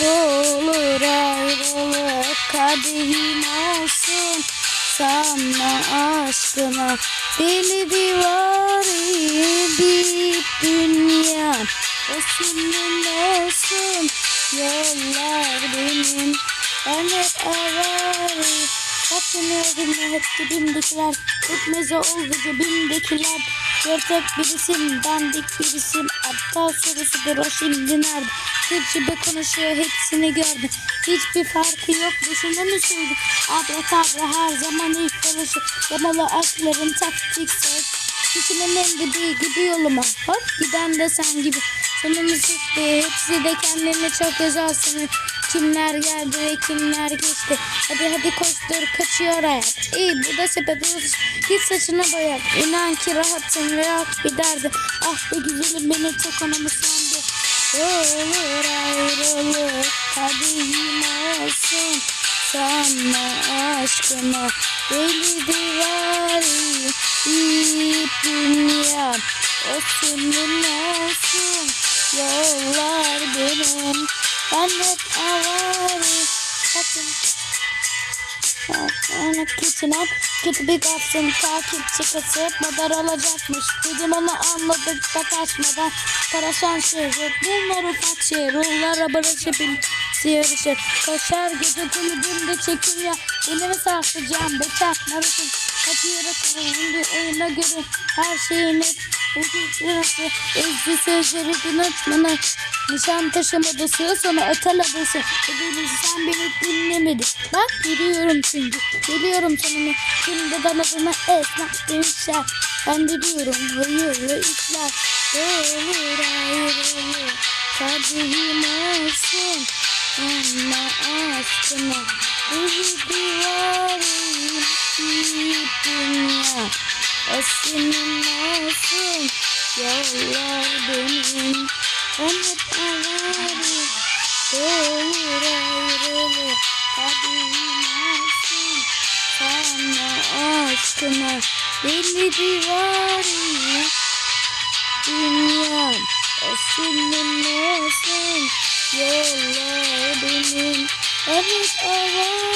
Dolur ayrılık kadehim olsun Sana aşkına deli divari bir dünya. Esinlim olsun yollar benim. Ben hep avarım Katlanıyordum hep dibimdekiler Gitmeze oldu cebimdekiler Gerçek birisin dandik birisin. Aptal sorusudur o şimdi nerede? Türkçe konuşuyor hepsini gördüm Hiçbir farkı yok boşuna mı söyledik Abla tabla her zaman ilk konuşu Yamalı aşkların taktik Kişinin en dibi gibi yoluma. Hop giden de sen gibi. Sonunu çıktı hepsi de kendini çok özel sanıyor Kimler geldi ve kimler geçti? Hadi hadi koştur kaçıyor hayat İyi bu da sepet olsun. Git saçını boyat İnan ki rahatsın ve yok bir derdi. Ah be güzelim beni çok anımsandı. Olur ayrılık kadehim olsun. Sana aşkına deli divari bir dünya O senin olsun. Yollar benim Ben hep avarım Bakın. Ana kitinen kötü bir gafsın takipçi kasıp madar alacakmış. Dedim onu anladık da kaçmadan Karaşan şehri bunlar ufak şehir Ruhlara barışıp yarışır Koşar gece kulübünde çekim ya Elimi sarsacağım. Bekar narısın Kaçıyarak oyun bir oyuna göre Her şeyin hep Nasıl ezdi sözleri unutmanı Nişan taşımadı sığı sana ötel adası Ödülü sen beni dinlemedin Bak yürüyorum çünkü Geliyorum sonuna Şimdi danadına esnaf demişler Ben de diyorum hayırlı işler Olur ayrılır Kadehim olsun Ama aşkına Deli duvarım Bir dünya Senin olsun Yollar benim. Ben hep avarım Olur ayrılık Kadehim olsun Sana aşkına. Deli divarım Dünya. O senin olsun Yollar benim. Evet avarım